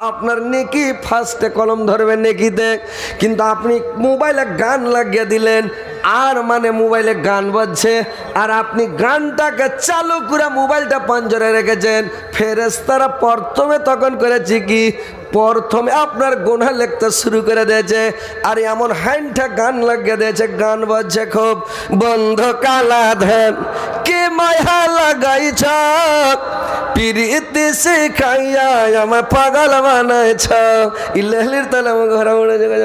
আপনার নেকি ফার্স্টে কলম ধরবে নেকিতে কিন্তু আপনি মোবাইলে গান লাগিয়ে দিলেন, আর মানে মোবাইলে গান বাজছে। আর আপনি গানটাকে চালু করে মোবাইলটা পাঞ্জরে রেখেছেন। ফেরেস্তারা প্রথমে তখন করেছি কি? প্রথমে আপনার গোনা লিখতে শুরু করে দিয়েছে, আর এমন হ্যান্ডটা গান লাগিয়ে দিয়েছে, গান বাজছে খুব বন্ধ কালা ধ্যান কে মায়া লাগাইছ? পিরিতি শিখাইয়া আমার পাগল বানাইছ। ইলেহলির তালে আমার ঘরে উড়ে যাবে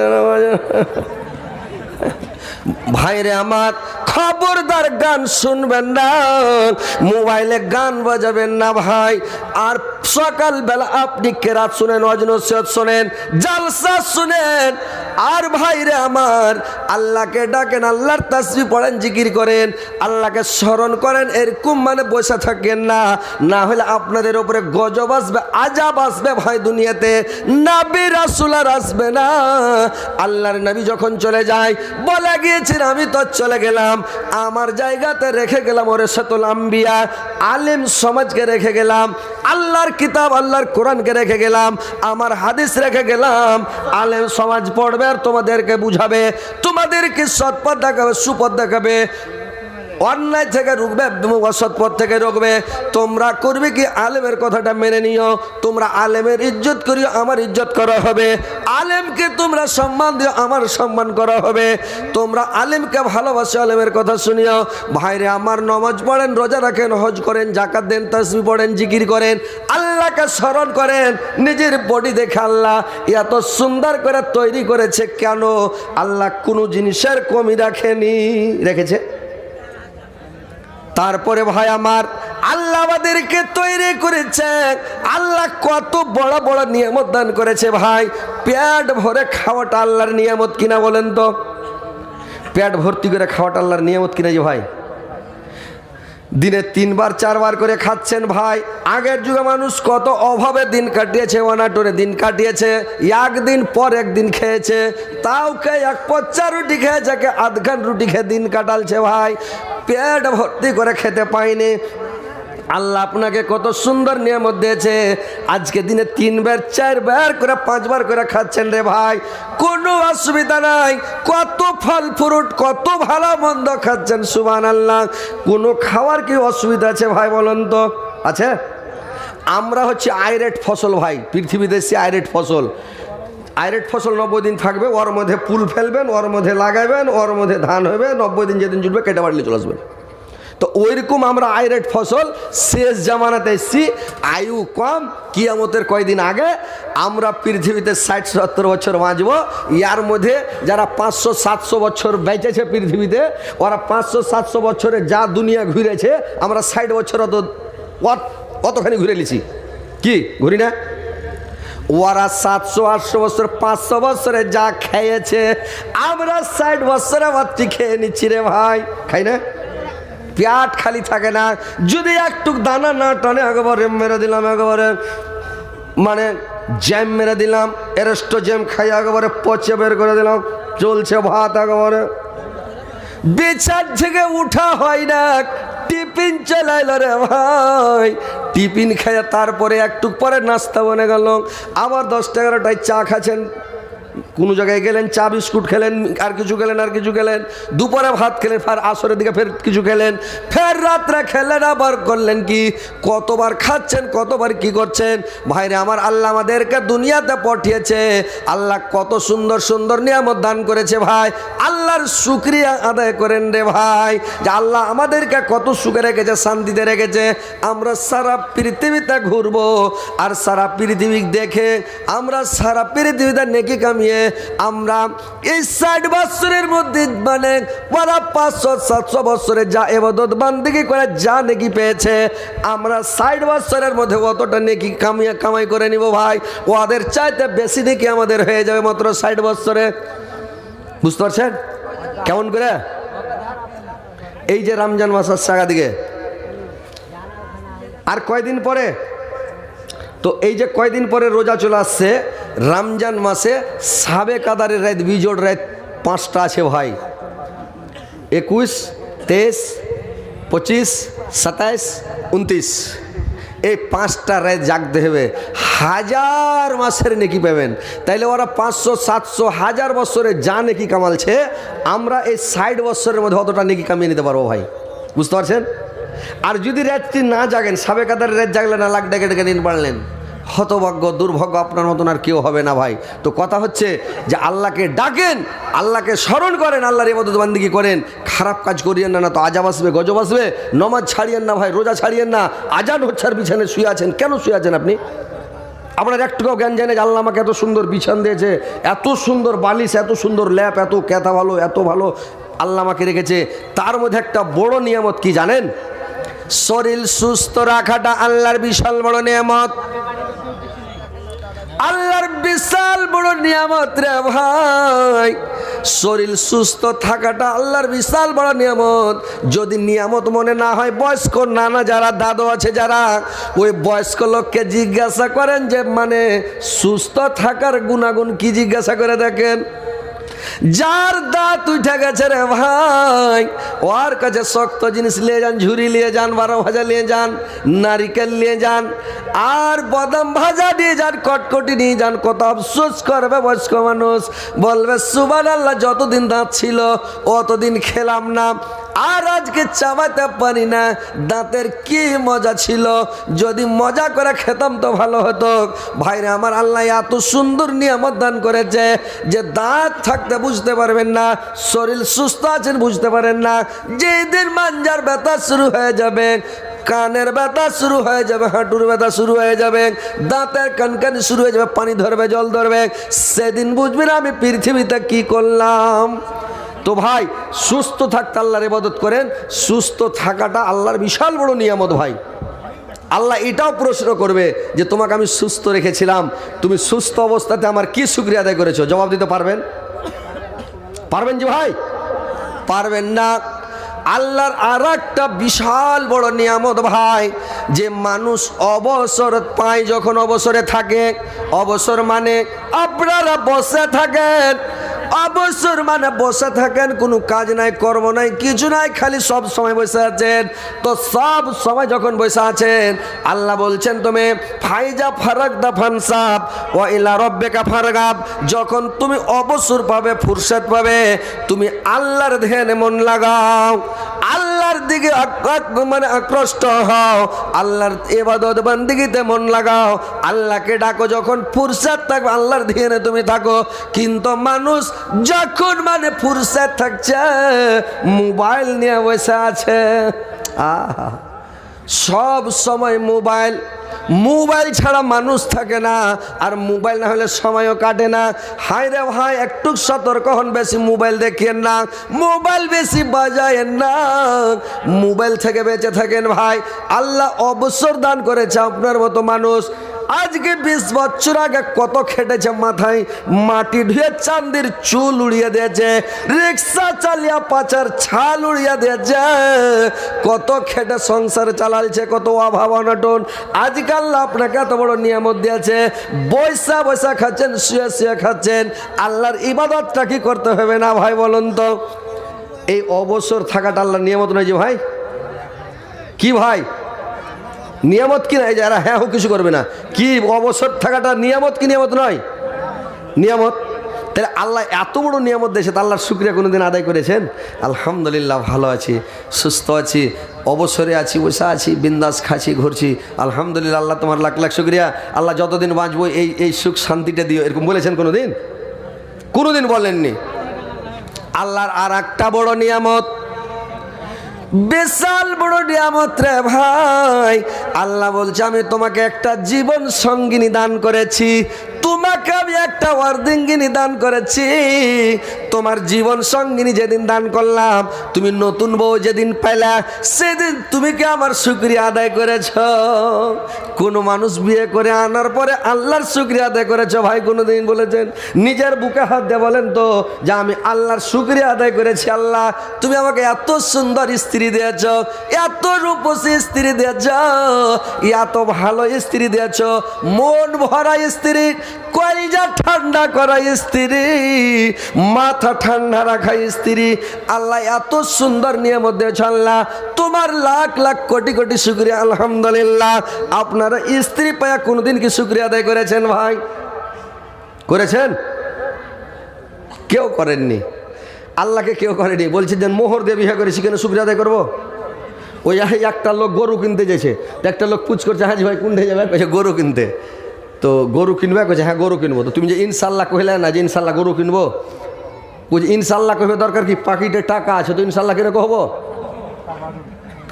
ভাইরে আমার খবরদার গান শুনবেন না। মোবাইলে গান বাজাবেন না ভাই। আর সকালবেলা আপনি কেরাত শুনেন অজনসিয়ত শোনেন, জালসা শুনেন। আর ভাইরে আমার, আল্লাহকে ডাকেন, আল্লাহর তাসবি পড়েন, জিকির করেন, আল্লাহকে স্মরণ করেন, এরকম মানে বসে থাকেন না। না হলে আপনাদের উপরে গজব আসবে আজাব আসবে ভাই দুনিয়াতে। নাবি রাসুলার আসবে না। আল্লাহর নবী যখন চলে যায়, বলে গিয়েছেন আমি তো চলে গেলাম, আমার জায়গাতে রেখে গেলাম ওরে সতুল আম্বিয়া, আলিম সমাজকে রেখে গেলাম, আল্লাহর কিতাব, আল্লাহর কোরআনকে রেখে গেলাম, আমার হাদিস রেখে গেলাম, আলেম সমাজ পড়বে আর তোমাদেরকে বুঝাবে, তোমাদেরকে সৎপথ দেখাবে, সুপথ দেখাবে অন্যায় থেকে রুখবে এবং অসৎ পথ থেকে রুখবে। তোমরা করবে কি? আলেমের কথাটা মেনে নিও। তোমরা আলেমের ইজ্জত করিও, আমার ইজ্জত করা হবে। আলেমকে তোমরা সম্মান দিও, আমার সম্মান করা হবে। তোমরা আলেমকে ভালোবাসো, আলেমের কথা শুনিও। ভাইরে, আমার নমাজ পড়েন, রোজা রাখেন, হজ করেন জাকাত দেন, তসবি পড়েন, জিকির করেন, আল্লাহকে স্মরণ করেন, নিজের বডি দেখে আল্লাহ এত সুন্দর করে তৈরি করেছে কেন? আল্লাহ কোনো জিনিসের কমি রাখেনি। রেখেছে? তারপরে ভাই আমার আল্লাহ আমাদেরকে তৈরি করেছে। আল্লাহ কত বড় বড় নিয়ামত দান করেছে ভাই। পেট ভরে খাওয়াটা আল্লাহর নিয়ামত কিনা বলেন তো? পেট ভর্তি করে খাওয়াটা আল্লাহর নিয়ামত কিনা যে ভাই? দিনে তিনবার, চারবার করে খাচ্ছেন ভাই। আগের যুগে মানুষ কত অভাবে দিন কাটিয়েছে অনাটনে দিন কাটিয়েছে, একদিন পর একদিন খেয়েছে। তাও কে এক পচ্চা রুটি খেয়েছে কে আধখান রুটি খেয়ে দিন কাটালছে ভাই। পেট ভর্তি করে খেতে পায়নি আল্লাহ আপনাকে কত সুন্দর নিয়ামত দিয়েছে। আজকে দিনে তিনবার, চারবার করে, পাঁচবার করে খাচ্ছেন রে ভাই। কোনো অসুবিধা নাই। কত ফল ফ্রুট, কত ভালো মন্দ খাচ্ছেন সুবান আল্লাহ কোনো খাওয়ার কি অসুবিধা আছে ভাই বলুন তো? আছে? আমরা হচ্ছে আইরেট ফসল ভাই, পৃথিবীতে এসে আইরেট ফসল। আইরেট ফসল নব্বই দিন থাকবে, ওর মধ্যে ফুল ফেলবেন, ওর মধ্যে লাগাবেন ওর মধ্যে ধান হবে নব্বই দিন যেদিন জুটবে, কেটে বাড়লে চলে আসবেন। তো ওইরকম আমরা আইরেট ফসল শেষ জামানাতে এসছি। আয়ু কম, কিয়ামতের কয়দিন আগে আমরা পৃথিবীতে ষাট, সত্তর বছর বাঁচব। ইয়ার মধ্যে যারা পাঁচশো, সাতশো বছর বেঁচেছে পৃথিবীতে, ওরা পাঁচশো, সাতশো বছরে যা দুনিয়া ঘুরেছে, আমরা ষাট বছর অত অত- কতখানি ঘুরে নিছি কি? ঘুরি না? ওরা সাতশো, আটশো বছর, পাঁচশো বছরে যা খেয়েছে, আমরা ষাট বছরে মাত্র খেয়ে নিচ্ছি রে ভাই। খাই না? পেট খালি থাকে না। যদি একটু দানা না টানে, একেবারে মেরে দিলাম, একেবারে মানে জ্যাম মেরে দিলাম এরেস্টো জ্যাম খাই একেবারে পচে বের করে দিলাম, চলছে ভাত একেবারে। বিছার থেকে উঠা হয় না, টিফিন চালাইল রে ভাই। টিফিন খেয়ে তারপরে একটু পরে নাস্তা বনে গেল। আবার দশটা এগারোটায় চা খাচ্ছেন কোনো জায়গায় গেলেন, চা, বিস্কুট খেলেন, আর কিছু খেলেন আর কিছু খেলেন দুপুরে ভাত খেলেন, ফের আসরের দিকে ফের কিছু খেলেন। ফের রাত্রে খেলেন, আবার করলেন কি? কতবার খাচ্ছেন, কতবার কি করছেন? ভাইরে, আমার আল্লাহ আমাদেরকে দুনিয়াতে পাঠিয়েছে। আল্লাহ কত সুন্দর সুন্দর নিয়ামত দান করেছে ভাই। আল্লাহর শুক্রিয়া আদায় করেন রে ভাই। যে আল্লাহ আমাদেরকে কত সুখে রেখেছে, শান্তিতে রেখেছে। আমরা সারা পৃথিবীতে ঘুরবো, আর সারা পৃথিবী দেখে আমরা সারা পৃথিবীতে নেকি কামিয়ে আমরা এই ষাট বছরের মধ্যে মানে ওরা পাঁচশো, সাতশো বছরে যা এবাদত বান্দিগি করে যা নেকি পেয়েছে, আমরা ষাট বছরের মধ্যে অতটা নেকি কামিয়ে কামাই করে নিব ভাই। ওদের চাইতে বেশি নেকি আমাদের হয়ে যাবে মাত্র ষাট বছরে। বুঝতে পারছেন? কেমন করে? এই যে রমজান মাস আসছে আগা দিকে আর কয়দিন পরে? তো এই যে কয়দিন পরে রোজা চলে আসছে রমজান মাসে সাবে কাদারের রাত, বিজোড় রাত পাঁচটা আছে ভাই। একুশ, তেইশ, পঁচিশ, সাতাইশ, উনত্রিশ। এই পাঁচটা রাত জাগতে হবে। হাজার মাসের নেকি পাবেন। তাইলে ওরা পাঁচশো, সাতশো, হাজার বছরে যা নেকি কামালছে, আমরা এই ষাট বছরের মধ্যে অতটা নেকি কামিয়ে নিতে পারব ভাই। বুঝতে পারছেন? আর যদি রাতটি না জাগেন, সাবে কাতার রাত জাগলেন না লাখ ডেকে ডেকে নিন বাড়লেন হতভাগ্য, দুর্ভাগ্য আপনার মতন আর কেউ হবে না ভাই। তো কথা হচ্ছে যে আল্লাহকে ডাকেন, আল্লাহকে স্মরণ করেন, আল্লাহর এবাদত বান্দিগি করেন। খারাপ কাজ করিয়েন না না তো আজাব আসবে, গজব আসবে। নমাজ ছাড়িয়েন না ভাই, রোজা ছাড়িয়েন না। আজান হচ্ছে আর বিছানে শুয়ে আছেন। কেন শুয়ে আছেন আপনি? আপনার একটুকুও জ্ঞান জানে যে আল্লাহ আমাকে এত সুন্দর বিছান দিয়েছে, এত সুন্দর বালিশ, এত সুন্দর ল্যাপ, এত ক্যাথা ভালো, এত ভালো আল্লাহ আমাকে রেখেছে। তার মধ্যে একটা বড় নিয়ামত কি জানেন? শরীর সুস্থ রাখাটা আল্লাহর বিশাল বড় নিয়ামত। আল্লাহর বিশাল বড় নিয়ামত রে ভাই। শরীর সুস্থ থাকাটা আল্লাহর বিশাল বড় নিয়ামত। যদি নিয়ামত মনে না হয়, বয়স্ক নানা যারা, দাদু আছে যারা, ওই বয়স্ক লোককে জিজ্ঞাসা করেন যে মানে সুস্থ থাকার গুণাগুণ কি জিজ্ঞাসা করে দেখেন? যার দাঁত উঠে গেছে রে ভাই, ওর কাছে শক্ত জিনিস নিয়ে যান ঝুরি নিয়ে যান, বারো ভাজা নিয়ে যান, নারিকেল নিয়ে যান, আর বাদাম ভাজা নিয়ে যান, কটকটি নিয়ে যান, কত আফসোস করবে বয়স্ক মানুষ। বলবে সুবান আল্লাহ যতদিন দাঁত ছিল, অতদিন খেলাম না। আর আজকে চাবাতে পারি না। দাঁতের কি মজা ছিল? যদি মজা করে খেতাম তো ভালো হতো। ভাইরা, আমার আল্লাহ এত সুন্দর নিয়ামত দান করেছে যে দাঁত থাকতে বুঝতে পারবেন না, শরীর সুস্থ আছেন বুঝতে পারেন না। যেদিন মাঞ্জার ব্যথা শুরু হয়ে যাবে, কানের ব্যথা শুরু হয়ে যাবে, হাঁটুর ব্যথা শুরু হয়ে যাবে, দাঁতের কানকানি শুরু হয়ে যাবে, পানি ধরবে, জল ধরবে, সেদিন বুঝবেন আমি পৃথিবীতে কি করলাম? তো ভাই, সুস্থ থাকতে আল্লাহর ইবাদত করেন, সুস্থ থাকাটা আল্লাহর বিশাল বড় নিয়ামত ভাই। আল্লাহ এটাও প্রশ্ন করবে যে, তোমাকে আমি সুস্থ রেখেছিলাম, তুমি সুস্থ অবস্থাতে আমার কি শুক্রিয়া আদায় করেছ? জবাব দিতে পারবেন? পারবেন যে ভাই? পারবেন না। আল্লাহর আর একটা বিশাল বড় নিয়ামত ভাই, যে মানুষ অবসর পায় যখন অবসরে থাকে। অবসর মানে আপনারা বসে থাকেন অবসর মানে বসে থাকেন, কোনো কাজ নাই, কর্ম নাই, কিছু নাই, খালি সব সময় বসে আছেন। তো সব সময় যখন বসে আছেন, আল্লাহ বলছেন তুমি, ফাইজা ফারাক দা ফানসাব ও ইলা রব্বেকা ফারগাব। যখন তুমি অবসর পাবে, ফুরসত পাবে, তুমি আল্লাহর ধ্যানে মন লাগাও। দিকে মানে আকৃষ্ট হও। আল্লাহর এবাদত বান্দিগিতে মন লাগাও। আল্লাহকে ডাকো, যখন ফুরসাদ থাকবে, আল্লাহর ধ্যানে তুমি থাকো। কিন্তু মানুষ যখন মানে ফুরসাদ থাকছে, মোবাইল নিয়ে বসে আছে। আহা, সব সময় মোবাইল মোবাইল ছাড়া মানুষ থাকে না, আর মোবাইল না হলে সময়ও কাটে না। হাই রে ভাই একটু সতর্ক হন, বেশি মোবাইল দেখেন না। মোবাইল বেশি বাজায়েন না। মোবাইল থেকে বেঁচে থাকেন ভাই। আল্লাহ অবসর দান করেছে আপনার মতো মানুষ। আজকে বিশ বছর আগে কত খেটেছে মাথায়? মাটি ধুয়ে চান্দির চুল উড়িয়ে দিয়েছে, রিক্সা চালিয়া পাচার ছাল উড়িয়ে দিয়েছে। কত খেটে সংসার চালালছে কত অভাব অনটন। আজকাল আপনাকে এত বড় নিয়ামত দিয়েছে, বৈশা বৈশা খাচ্ছেন, শুয়ে শুয়ে খাচ্ছেন। আল্লাহর ইবাদতটা কি করতে হবে না ভাই বলুন তো? এই অবসর থাকাটা আল্লাহর নিয়ামত নয় যে ভাই? কি ভাই? নিয়ামত কি না যারা হ্যাঁ হোক কিছু করবে না। কি অবসর থাকাটা নিয়ামত কি নিয়ামত নয়? নিয়ামত? তাহলে আল্লাহ এত বড় নিয়ামত তা আল্লাহর শুক্রিয়া কোনোদিন আদায় করেছেন? আলহামদুলিল্লাহ, ভালো আছি, সুস্থ আছি, অবসরে আছি, বসে আছি, বিন্দাস খাচ্ছি ঘুরছি। আলহামদুলিল্লাহ, আল্লাহ তোমার লাখ লাখ শুক্রিয়া। আল্লাহ যতদিন বাঁচবো, এই এই সুখ শান্তিটা দিও। এরকম বলেছেন কোনো দিন কোনো দিন বলেননি। আল্লাহর আর একটা বড় নিয়ামত বিশাল বড় নিয়ামত রে ভাই। আল্লাহ বলছে আমি তোমাকে একটা জীবন সঙ্গিনী দান করেছি। তোমাকে আমি একটা অর্ধিঙ্গিনী দান করেছি। তোমার জীবন সঙ্গিনী যেদিন দান করলাম, তুমি নতুন বউ যেদিন পেলা সেদিন তুমি কি আমার শুক্রিয়া আদায় করেছ? কোনো মানুষ বিয়ে করে আনার পরে আল্লাহর শুক্রিয়া আদায় করেছ? ভাই কোনো দিন বলেছেন? নিজের বুকে হাত দিয়ে বলেন তো, যে আমি আল্লাহর শুক্রিয়া আদায় করেছি আল্লাহ, তুমি আমাকে এত সুন্দর স্ত্রী দিয়েছ, এত রূপসী স্ত্রী দিয়েছ, এত ভালো স্ত্রী দিয়েছ, মন ভরা স্ত্রী কলিজা ঠান্ডা করা স্ত্রী, মাথা ঠান্ডা রাখা স্ত্রী। আল্লাহ এত সুন্দর নিয়ম দিয়েছ আল্লাহ। তোমার লাখ লাখ কোটি কোটি শুক্রিয়া, আলহামদুলিল্লাহ। আপনারা স্ত্রী পায়া কোনোদিন কি শুক্রিয়া আদায় করেছেন ভাই? করেছেন? কেউ করেননি। আল্লাহকে কেউ করেনি। বলছে যে মোহর দিয়ে বিয়ে করেছি, কেন শুক্রিয়া আদায় করব? ওই একটা লোক গরু কিনতে যেছে একটা লোক পুচ করছে, হাজি ভাই কোনটা যাবে? গরু কিনতে। তো গরু কিনবে? কইছে হ্যাঁ গরু কিনবো। তো তুমি যে ইনশাল্লাহ কহিলে না যে ইনশাল্লাহ গরু কিনবো? বুঝি ইনশাল্লাহ কইবে দরকার কি? পাকিটে টাকা আছে, তো ইনশাল্লাহ কিনে কহবো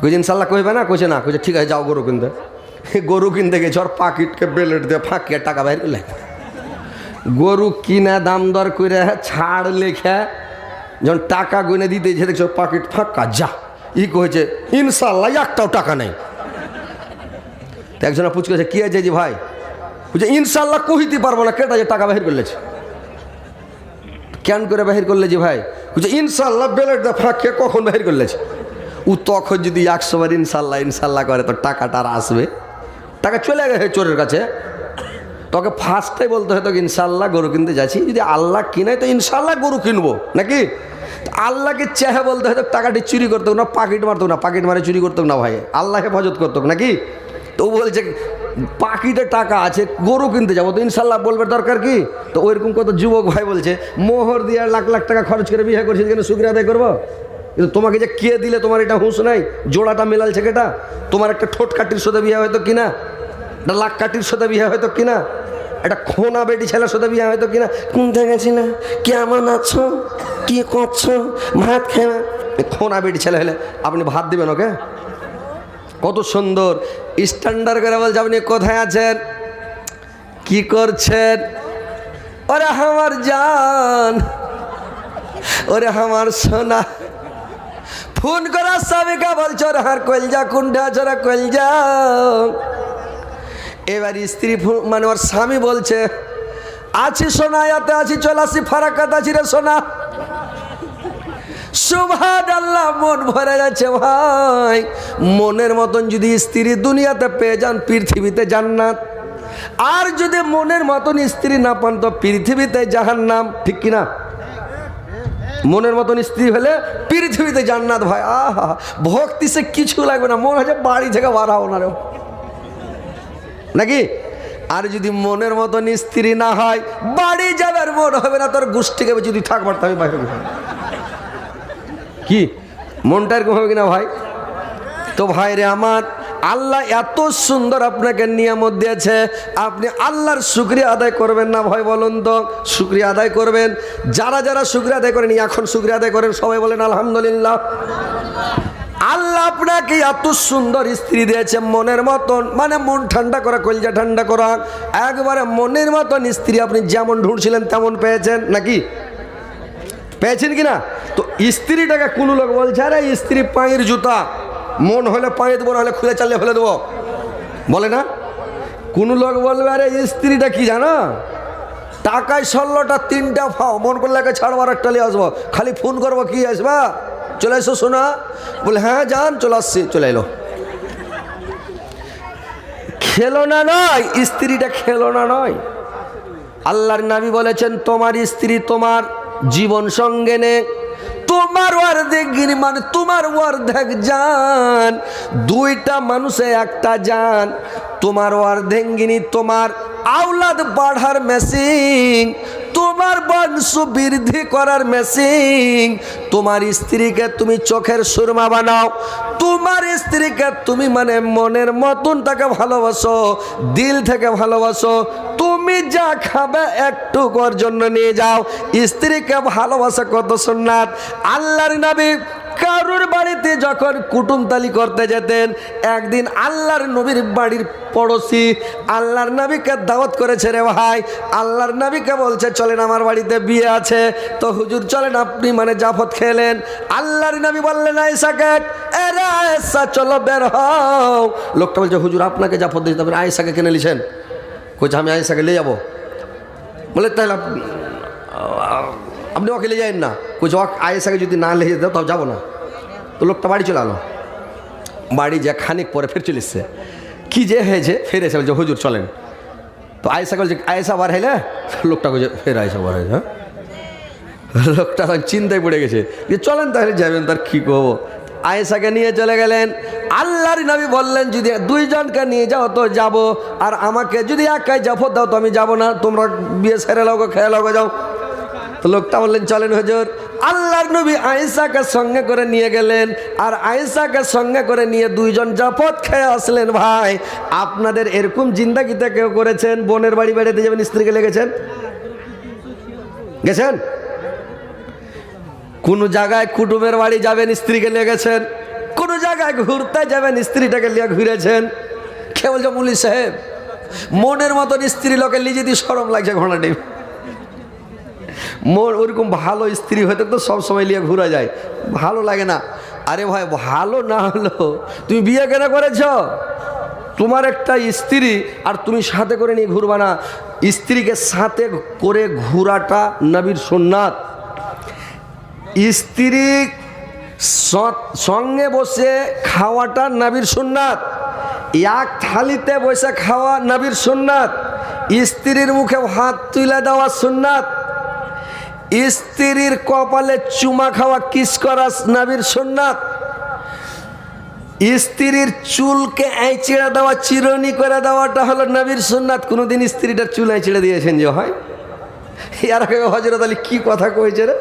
কইছে, ইনশাল্লাহ কইবে না? কইছে না। কইছে, ঠিক আছে, যাও গরু কিনতে। গরু কিনতে গেছে, ওর পাকিটকে বেলেট দিয়ে ফাঁকিয়ে টাকা বাইর করলে। গরু কিনা দাম দর করে ছাড় লেখে, যখন টাকা গুনে দিতেছে দেখছ পাকিট ফাঁকা, যা। ই কয়েছে ইনশাল্লাহ, একটাও টাকা নেই। একজন পুচকেছে কি আছে যে ভাই? বুঝে ইনশাল্লাহ কহিতে পারব না। কেটা যে টাকা বাহির করলেছে? কেন করে বাহির করলে যে ভাই? বুঝে ইনশাল্লাহ বেলেট দা ফাঁকে কখন বাহির করলেছে? ও তখন যদি একশো বার ইনশাল্লাহ ইনশাল্লাহ করে, তো টাকাটা আর আসবে। টাকা চলে গেছে চোরের কাছে। তোকে ফার্স্টে বলতে হয়, তোকে ইনশাল্লাহ গরু কিনতে যাচ্ছি। যদি আল্লাহ কিনে তো ইনশাল্লাহ গরু কিনবো। নাকি? আল্লাহকে চেহে বলতে হতো টাকাটি চুরি করতো না পাকিট মারতো না পাকিট মারে চুরি করতো না ভাই। আল্লাহ হেফাজত করতো নাকি? তো বলছে পাকিটে টাকা আছে, গরু কিনতে যাব। তো ইনশাল্লাহ বলবে দরকার কি? তো ওইরকম কত যুবক ভাই বলছে, মোহর দিয়ে লাখ লাখ টাকা খরচ করে বিয়ে করছি কেন শুক্রিয়া আদায় করব? কিন্তু তোমাকে যে কে দিলে তোমার এটা হুঁশ নাই? জোড়াটা মেলালছে কেটা? তোমার একটা ঠোঁট কাটির সাথে বিয়ে হয়তো কিনা? একটা লাখ কাটির সাথে বিয়ে হয়তো কিনা? একটা খোনা বেটি ছেলের সাথে বিয়ে হয়তো কিনা? কোনটা গেছি না? কেমন আছো কি করছ ভাত খায় না? খোনা বেটি ছেলে হলে আপনি ভাত দিবেন ওকে? কত সুন্দর। স্ট্যান্ডার্ড করে বলছে, আপনি কোথায় আছেন? কি করছেন? ওরে আমার জান, ওরে আমার সোনা, ফোন করার স্বামীকে বলছো রে হার কলজা কুন্ডে আছো? রে কলজা। এবার স্ত্রী মানে ওর স্বামী বলছে, আছি সোনা, ইয়াতে আছি, চল আসি ফারাকাত আছি রে সোনা। সুভান মন ভরে যাচ্ছে ভাই। মনের মতন যদি স্ত্রী দুনিয়াতে পেয়ে যান, পৃথিবীতে জান্নাত। আর যদি মনের মতন স্ত্রী না পান, তো পৃথিবীতে জাহান্নাম, ঠিক কিনা? মনের মতন স্ত্রী হলে পৃথিবীতে জান্নাত ভাই। আহা, ভক্তি সে কিছু লাগবে না, মনে হচ্ছে বাড়ি থেকে বাড়াও না রে। নাকি? আর যদি মনের মতন স্ত্রী না হয়, বাড়ি যাবার মন হবে না, তোর গোষ্ঠীকে যদি থাকবার তবে বাইরে। কি? মনটা এরকম হবে কিনা ভাই? তো ভাই রে আমার, আল্লাহ এত সুন্দর আপনাকে নিয়ামত দিয়েছে। আপনি আল্লাহর শুক্রিয়া আদায় করবেন না ভাই বলুন তো? শুক্রিয়া আদায় করবেন। যারা যারা শুক্রিয়া আদায় করেন, এখন শুক্রিয়া আদায় করেন, সবাই বলেন আলহামদুলিল্লাহ। আল্লাহ আপনাকে এত সুন্দর স্ত্রী দিয়েছে মনের মতন। মানে মন ঠান্ডা করা, কলজা ঠান্ডা করা। একবারে মনের মতন স্ত্রী আপনি যেমন ঢুঁড়ছিলেন তেমন পেয়েছেন, নাকি? পেয়েছেন কিনা তো স্ত্রীটাকে কোন লোক বলছে, আরে, স্ত্রী পায়ের জুতা। মন হলে পায়ে দেবো, না হলে খুলে চালিয়ে ফেলে দেবো। বলে না? কোন লোক বলবে, আরে, স্ত্রীটা কি জানো? টাকায় ষোলোটা তিনটা ফাও। মন করলে একে ছাড়বার একটা নিয়ে আসব। খালি ফোন করব, কি আসবা? চলে এসো শোনা বলে হ্যাঁ যান, চলে আসছি। চলে এলো। খেলনা নয়, স্ত্রীটা খেলনা নয়। আল্লাহর নাবি বলেছেন, তোমার স্ত্রী তোমার জীবন সঙ্গে নে। তোমার অর্ধেক গিনি মানে তোমার অর্ধেক যান দুইটা মানুষে একটা যান তোমার অর্ধেঙ্গিনী তোমার আওলাদ বাড়ার মেশিন। তোমার বংশ বৃদ্ধি করার মেশিন, তোমার স্ত্রীকে তুমি চোখের সুরমা বানাও, তোমার স্ত্রীকে তুমি মানে মনের মতন তাকে ভালোবাসো, দিল থেকে ভালোবাসো, তুমি যা খাবে একটু কর জন্য নিয়ে যাও, স্ত্রীকে ভালোবাসা কত সুন্নাত। আল্লাহর নবী কারুর বাড়িতে যখন কুটুমতালি করতে যেতেন, একদিন আল্লাহর নবীর বাড়ির পড়োশি আল্লাহর নবীকে দাওয়াত করেছে রে ভাই। আল্লাহর নবীকে বলছে, চলেন আমার বাড়িতে বিয়ে আছে। তো হুজুর, চলেন আপনি মানে জাফত খেলেন আল্লাহর নবী বললেন আয়সাকে আয়েশা, চলো বের হও। লোকটা বলছে, হুজুর, আপনাকে জাফত দিতে হবে আয়েশাকে কিনে নিছেন? কইছে, আমি আয়েশাকে নিয়ে যাব। বলে, তাহলে আপনি ওকে নিয়ে যাবেন না কইছে ওক আয়েশাকে যদি না নিয়ে যেতে, তাও যাব না। তো লোকটা বাড়ি চলে আলো। বাড়ি যে খানিক পরে ফের চলে এসছে। কী যে হয়েছে, ফের এসে বলছে, হুজুর, চলেন। তো আয়সা বলছে আয়সা বার হাইলে? লোকটা বলছে ফের আয়সা বার হাইলে হ্যাঁ? লোকটা তখন চিন্তায় পড়ে গেছে। যে চলেন তাহলে, যাবেন তার কী করব? আয়েশাকে নিয়ে চলে গেলেন। আল্লাহর নবী বললেন, যদি দুইজনকে নিয়ে যাও, তো যাব। আর আমাকে যদি একাই জাফর দাও, তো আমি যাব না। তোমরা বিয়ে সেরে লাগো খেয়ে লাগো যাও। তো লোকটা বললেন, চলেন হুজুর। আল্লাহর নবী আয়েশাকে সঙ্গে করে নিয়ে গেলেন। আর আয়েশাকে সঙ্গে করে নিয়ে দুইজন জাফত খেয়ে আসলেন, ভাই। আপনাদের এরকম জিন্দাগিতে কেউ করেছেন? বোনের বাড়ি বেড়াতে যাবেন, স্ত্রীকে লেগেছেন? গেছেন? কোন জায়গায় কুটুমের বাড়ি যাবেন, স্ত্রীকে লেগেছেন? কোন জায়গায় ঘুরতে যাবেন, স্ত্রীটাকে নিয়ে ঘুরেছেন? কে বলছে পুলিশ সাহেব, মনের মতন স্ত্রী লোকের লিজে দিয়ে সরম লাগছে ঘোড়াটি মন ওরকম ভালো স্ত্রী হয়তো তো সব সময় নিয়ে ঘুরা যায়। ভালো লাগে না। আরে ভাই, ভালো না হলো তুমি বিয়ে কেন করেছ? তোমার একটা স্ত্রী আর তুমি সাথে করে নিয়ে ঘুরবা না। স্ত্রীকে সাথে করে ঘোরাটা নবীর সোননাথ স্ত্রী সঙ্গে বসে খাওয়াটা নাবির সুন্নাত। এক থালিতে বসে খাওয়া নাবির সুন্নাত। স্ত্রীর মুখে হাত তুলে দেওয়া সুন্নাত। স্ত্রীর কপালে চুমা খাওয়া কিস করা নাবির সুন্নাত। স্ত্রীর চুলকে চিড়ে দেওয়া, চিরনি করে দেওয়াটা হলো নবীর সুন্নাত। কোনোদিন স্ত্রীটার চুল চিড়ে দিয়েছেন যে হয়? ইয়ার হজরত আলী কি কথা কয়েছে রে?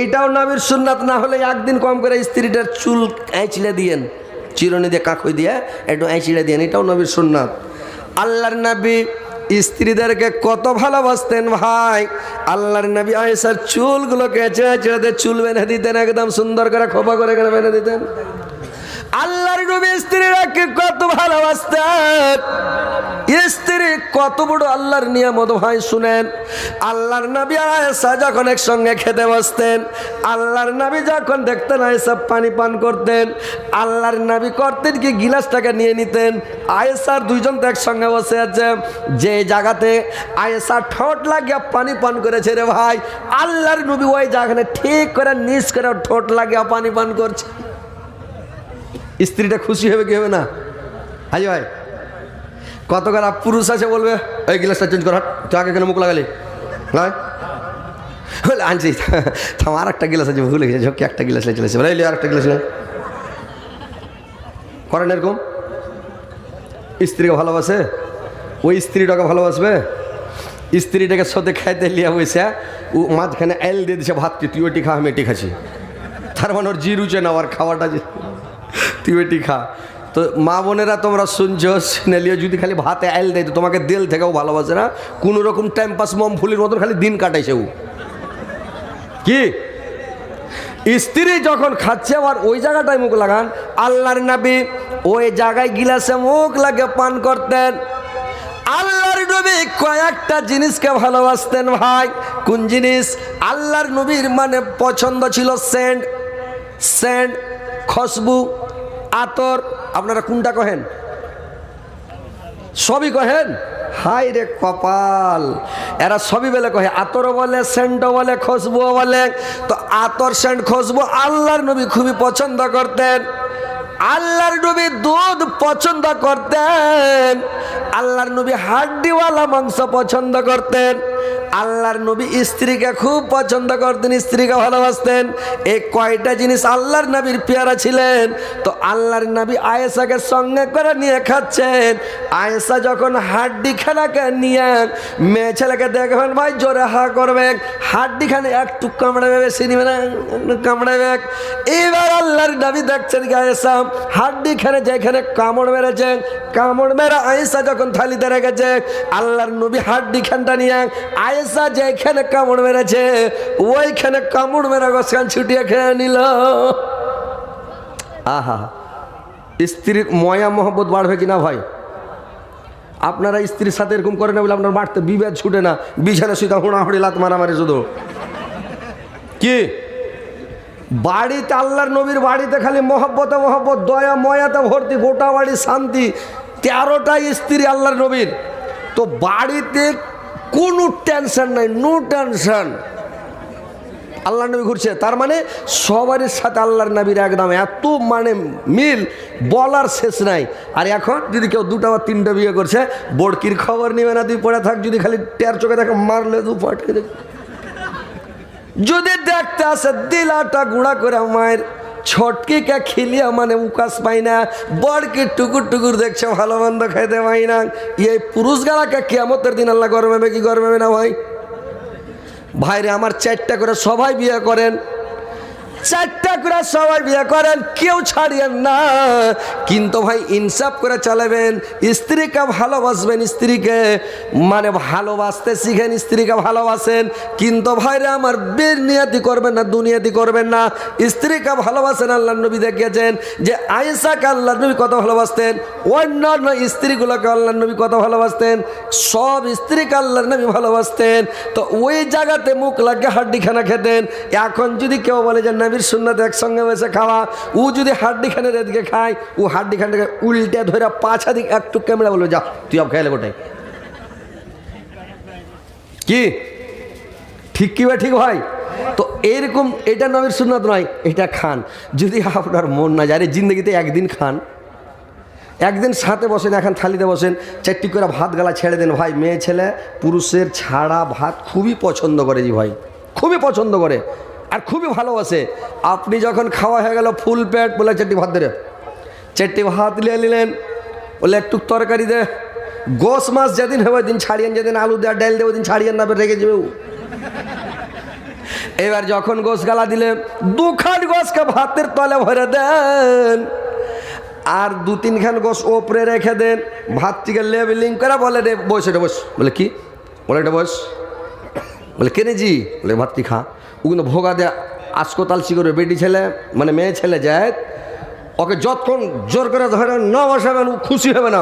এটাও নবীর সুন্নাত, না হলে একদিন কম করে স্ত্রীটার চুল আঁচড়ে দিয়েন। চিরনি দিয়ে কাকুই দিয়ে একটু আঁচড়ে দিয়েন, এটাও নবীর সুন্নাত। আল্লাহর নবী স্ত্রীদেরকে কত ভালোবাসতেন ভাই। আল্লাহর নবী আয়েসার চুলগুলোকে চেঁচে চেঁচে চুল বেঁধে দিতেন, একদম সুন্দর করে খোপা করে করে বেঁধে দিতেন। আল্লাহর নবী স্ত্রীরাকে কত ভালোবাসতেন? স্ত্রী কত বড় আল্লাহর নিয়ামত ভাই শুনেন। আল্লাহর নবী আয়েশা যখন একসঙ্গে খেতে বসতেন, আল্লাহর নবী যখন দেখতেন আয়েশা পানি পান করতেন, আল্লাহর নবী করতেন কি গিলাসটাকে নিয়ে নিতেন। আয়েশার দুইজন তো একসঙ্গে বসে আছে। যে জায়গাতে আয়েশা ঠোঁট লাগিয়া পানি পান করেছে রে ভাই, আল্লাহর নবী ওই জায়গানে ঠিক করে নিচ করে ঠোঁট লাগিয়ে পানি পান করছে। স্ত্রীটা খুশি হবে কি হবে না? হাজি ভাই কত করা পুরুষ আছে বলবে? এই গিলাসটা চেঞ্জ কর তুই আগে কেন মুখ লাগালি? বলে, আনছি। আর একটা গিলাস আছে, ভুলে গেছে ঝোঁকে একটা গিলাস চলেছে বলে আর একটা গিলাস করেন এরকম। স্ত্রীকে ভালোবাসে? ওই স্ত্রীটাকে ভালোবাসবে? স্ত্রীটাকে সাথে খাইতে লিয়া বসে ও মাঝখানে এল দিয়ে দিছে ভাতকে তুই ওটি খা, আমি এটি খাচ্ছি। তার মানে ওর জি রুচে না আর খাওয়াটা তুই ওটি খা তো মা বোনেরা তোমরা শুনছো, সিনেলিও যদি খালি ভাতে আইল দেয়, তো তোমাকে দিল থেকেও ভালোবাসে না। কোনো রকম টাইম পাস মম ফুলির মতন খালি দিন কাটাইছে ও। কি? স্ত্রী যখন খাচ্ছে, আবার ওই জায়গাটায় মুখ লাগান। আল্লাহর নবী ওই জায়গায় গিলাসে মুখ লাগে পান করতেন। আল্লাহর নবী কয়েকটা জিনিসকে ভালোবাসতেন ভাই। কোন জিনিস? আল্লাহর নবীর মানে পছন্দ ছিল সেন্ট। সেন্ট, খসবু। আতর, আপনারা কোনটা কহেন? সবই কহেন? হাই রে কপাল। এরা সবই বেলে কহে আতরও বলে সেন্টও বলে খুশবুও বলে। তো আতর, সেন্ট, খুশবু আল্লাহর নবী খুবই পছন্দ করতেন। আল্লাহর নবী দুধ পছন্দ করতেন। আল্লাহর নবী হাড্ডিওয়ালা মাংস পছন্দ করতেন। আল্লাহর নবী স্ত্রীকে খুব পছন্দ করতেন, স্ত্রীকে ভালোবাসতেন। এই কয়টা জিনিস আল্লাহর নবীর পেয়ারা ছিলেন? তো আল্লাহর নবী আয়েশাকে সঙ্গে করে নিয়ে খাচ্ছেন। আয়েশা যখন হাড্ডি খানাকে নিয়ে মেয়ে ছেলেকে দেখবেন, ভাই জোরে হা করবেন হাড্ডি খানে একটু কামড়াবে, বেশি নিবে না কামড়াবে। এবার আল্লাহর নবী দেখছেন কি আয়েশা হাড্ডি খানে যেখানে কামড় মেরেছেন কামড় মেরা আয়েশা যখন থালিতে রেখেছে, আল্লাহর নবী হাড্ডি খানটা নিয়ে আয়েশা যেখানে কামড় মেরেছে, ওইখানে কামড় মেরে গোসখান ছুটিয়ে খেয়ে নিল। আহা, স্ত্রীর ময়া মহব্বত বাড়বে কিনা ভাই? আপনারা স্ত্রীর সাথে এরকম করে না বলে আপনার বাড়তে বিভেদ ছুটে না। বিছানা সুতা হুড়াহুড়ি লাত মারামারি শুধু। কি? বাড়িতে আল্লাহর নবীর বাড়িতে খালি মহব্বত মহব্বত, দয়া, ময়াতে ভর্তি, গোটা বাড়ি শান্তি। তেরোটা স্ত্রী আল্লাহর নবীর। তো বাড়িতে কোনো টেনশন নাই নো টেনশন আল্লাহ নবী ঘুরছে, তার মানে সবারই সাথে আল্লাহর নবীর একদম এত মানে মিল, বলার শেষ নাই। আর এখন যদি কেউ দুটো বা তিনটা বিয়ে করছে, বড়কির খবর নিবে না, তুই পড়ে থাক, যদি খালি টের চোখে দেখে মারলে দু ফটকে যদি দেখতে আসে, দিলাটা গুঁড়া করে মায়ের ছটকি কে খেলিয়া মানে উকাস পাই না বড়কে টুকুর টুকুর দেখছে, ভালো মন্দ খাইতে পাই না। এই পুরুষ গালাকে কেমতের দিন আল্লাহ গরমে কি গরমে না ভাই? ভাইরে, আমার চারটা করে সবাই বিয়ে করেন। চারটা করে সবাই বিয়ে করেন, কেউ ছাড়িয়েন না। কিন্তু ভাই, ইনসাফ করে চালাবেন, স্ত্রীকে ভালোবাসবেন স্ত্রীকে মানে ভালোবাসতে শিখেন স্ত্রীকে ভালোবাসেন। কিন্তু ভাইরে, আমার বের নিয়াতি করবেন না, দুনিয়াতি করবেন না। স্ত্রীকে ভালোবাসেন, আল্লাহ নবী দেখিয়েছেন যে আয়েশাকে আল্লাহ নবী কত ভালোবাসতেন, অন্যান্য স্ত্রীগুলোকে আল্লাহ নবী কত ভালোবাসতেন, সব স্ত্রীকে আল্লাহ নবী ভালোবাসতেন। তো ওই জায়গাতে মুখ লাগিয়ে হাড্ডিখানা খেতেন। এখন যদি কেউ বলে যে নবীর সুন্নাতে একসঙ্গে বসে খাওয়া, ও যদি হাড্ডিখানের এদিকে খায়, ও হাড্ডিখানটাকে উল্টে ধরে পাছা দিক একটু ক্যামেরা বলবে যা, তুই আব খেয়ালে গোটাই কি? ঠিক কি ঠিক ভাই? তো এরকম এটা নবীর সুন্নাত নয়, এটা খান। যদি আপনার মন না যায় জিন্দগিতে একদিন খান। একদিন সাথে বসেন, এখন থালিতে বসেন, চারটি করে ভাত গালা ছেড়ে দেন, ভাই, মেয়ে ছেলে, পুরুষের ছাড়া ভাত খুবই পছন্দ করে জি ভাই। খুবই পছন্দ করে। আর খুবই ভালোবাসে আপনি যখন খাওয়া হয়ে গেল ফুল পেট, বলে চারটি ভাত দেবে চারটি ভাত নিয়ে নিলেন, বলে একটু তরকারি দে। গোস মাছ যেদিন হবে দিন ছাড়িয়েন, যেদিন আলু দেওয়া ডাল দেবো দিন ছাড়িয়েন না রেখে যাবে এবার যখন গোস গালা দিলে দুখান গোসকে ভাতের তলে ভরে দেন। আর দু তিনখান গোস ওপরে রেখে দেন। ভাতটিকে লেবেলিং করে বলে, রে, বস, এটা বস। বলে, কি? বলে, এটা বস। বলে কেনে জি? বলে, ভাতটি খা। ও কিন্তু ভোগা দেয়া আসকতালসি করে বেটি ছেলে মানে মেয়ে ছেলে যায় ওকে যতক্ষণ জোর করে ধরে না বসাবেন খুশি হবে না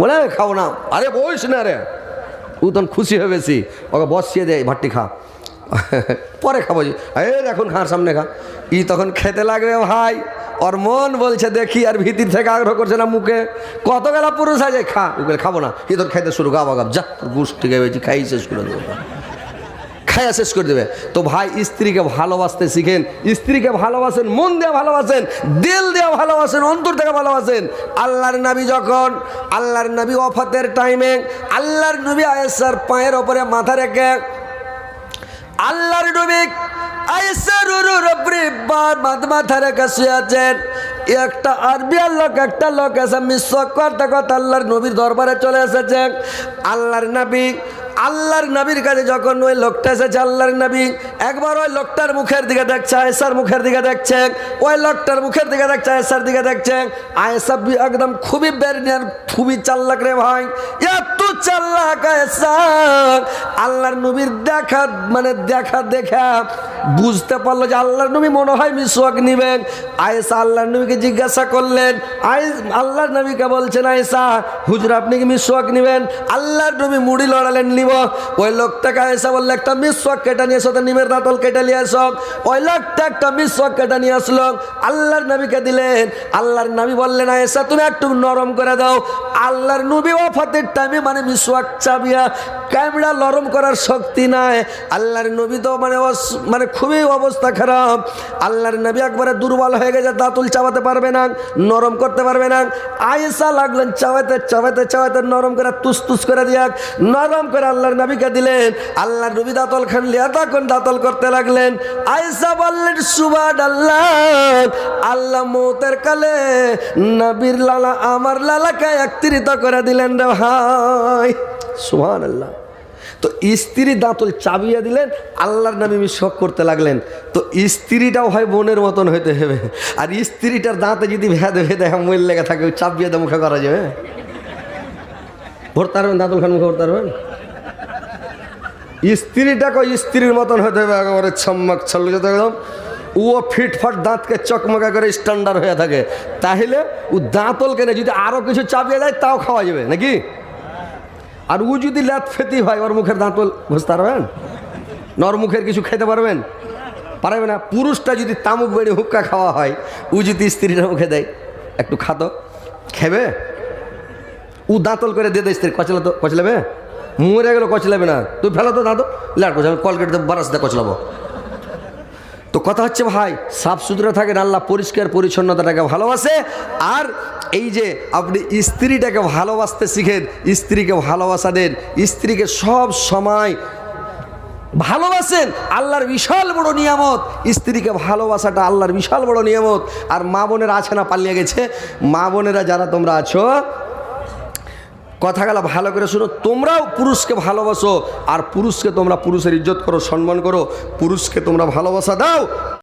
বলে, খাও না। আরে বইস না রে। ও তখন খুশি হয়ে বেশি ওকে বসিয়ে দেয় ভাতটি খা। পরে খাব এই এখন খার সামনে খা। ই তখন খেতে লাগবে ভাই। ওর মন বলছে দেখি আর ভিতর থেকে আগ্রহ করছে না মুখে। কত গেলা পুরুষ আছে খা। ওকে খাব না। ই তোর খাইতে শুরু গাবা গাব যা তোর গুষ্টি গাইছি খাই শেষ দেবো। খায়া শেষ করে দেবে। তো ভাই, স্ত্রীকে ভালোবাসতে শিখেন, স্ত্রীকে ভালোবাসেন, মন দেওয়া ভালোবাসেন, দিল দেওয়া ভালোবাসেন, অন্তর থেকে ভালোবাসেন। আল্লাহর নবী যখন, আল্লাহর নবী অফাতের টাইমে আল্লাহর নবী আয়েসার পায়ের ওপরে মাথা রেখে, আল্লাহর নবী ওপরে মাথা শুয়ে আছেন। একটা লোক একটা লোক এসে মিশ্র আল্লাহর নবীর দরবারে চলে আল্লাহর নবী আল্লাহর নবীর কাছে যখন ওই লোকটা এসেছে, আল্লাহর নবী, একবার ওই লোকটার মুখের দিকে দেখছে আয়েসার মুখের দিকে দেখছে, ওই লোকটার মুখের দিকে দেখছে আয়েসার দিকে দেখছে। আয়েসা একদম খুবই বেরনিয়ার খুবই চাল্লাক রে ভাই। এত চাল্লাক আয়েসা আল্লাহর নবীর দেখা মানে দেখা দেখা বুঝতে পারল যে আল্লাহর নবী মনে হয় মিসওয়াক নিবেন। আয়েসা আল্লাহর নবীকে জিজ্ঞাসা করলেন আই আল্লাহর নবীকে বলছেন আয়েসা হুজুর আপনি কি মিসওয়াক নিবেন? আল্লাহর নবী মুড়ি লড়ালেন, নিব। ওই লোকটাকে আয়েসা বললে, একটা মিসওয়াক কেটে নিয়ে এসো তো নিমের দাঁতল কেটে নিয়ে এসো। ওই লোকটা একটা মিসওয়াক কেটে নিয়ে আসলো। আল্লাহর নবীকে দিলেন। আল্লাহর নবী বললেন আয়েসা তুমি একটু নরম করে দাও। আল্লাহর নবী ওফাতের টাইমে মানে মিসওয়াক চাবিয়া ক্যামেরা নরম করার শক্তি নাই। আল্লাহর নবী তো মানে মানে খুবই অবস্থা খারাপ। আল্লাহর নবী একবারে দুর্বল হয়ে গেছে, দাঁতুল চাওয়াতে পারবে না, নরম করতে পারবে না। আয়েসা লাগলেন, চাওয়াতে চাওয়াতে চাওয়াতে নরম করে তুস তুস করে দিয়া নরম করে আল্লাহর নবীকে দিলেন। আল্লাহর নবী দাঁতল খান লিয়া তখন দাঁতল করতে লাগলেন। আয়েসা বললেন সুবাদ আল্লাহ আল্লাহ মৌতের কালে নবীর লালা আমার লালাকে একত্রিত করে দিলেন রে ভাই। সুহান আল্লাহ তো স্ত্রী দাঁতল চাবিয়ে দিলেন, আল্লাহর নামে মিশক করতে লাগলেন। তো স্ত্রীটাও হয় বোনের মতন হইতে হবে। আর স্ত্রীটার দাঁতে যদি ভেদে ভেদে মূল লেগে থাকে চাপিয়ে দিয়ে মুখে করা যাবে। ভরতে পারবেন দাঁতল খান মুখে ভরতে পারবেন স্ত্রীটাকে স্ত্রীর মতন হতে হবে, একেবারে ছম্মক যেতে একদম। ও ফিটফাট দাঁতকে চকমকা করে স্ট্যান্ডার্ড হয়ে থাকে। তাহলে ও দাঁতল কেনে যদি আরও কিছু চাপিয়ে দেয়, তাও খাওয়া যাবে, নাকি? আর ও যদি ল্যাত ফেতি হয়, ওর মুখের দাঁতল বুঝতে পারবেন নর মুখের কিছু খেতে পারবেন? পারবে না। পুরুষটা যদি তামুক বেড়ে হুক্কা খাওয়া হয়, ও যদি স্ত্রীর মুখে দেয়, একটু খাতো খেবে? ও দাঁতল করে দিয়ে দেয় স্ত্রী কচলা তো কচলাবে? মরে গেলো কচলাবে না। তুই ফেলো তো দাঁতো লাট কচলাবে কলকেট বারাস দিয়ে কচলাবো। তো কথা হচ্ছে, ভাই সাফ সুতরা থাকেন আল্লাহ পরিষ্কার পরিচ্ছন্নতাটাকে ভালোবাসে। আর এই যে আপনি স্ত্রীটাকে ভালোবাসতে শিখেন, স্ত্রীকে ভালোবাসা দেন, স্ত্রীকে সব সময় ভালোবাসেন, আল্লাহর বিশাল বড় নিয়ামত। স্ত্রীকে ভালোবাসাটা আল্লাহর বিশাল বড় নিয়ামত। আর মা বোনেরা আছে না, পালিয়ে গেছে? মা বোনেরা যারা তোমরা আছো, কথাগুলো ভালো করে শুনো। তোমরাও পুরুষকে ভালোবাসো। আর পুরুষকে তোমরা পুরুষের ইজ্জত করো, সম্মান করো। পুরুষকে তোমরা ভালোবাসা দাও।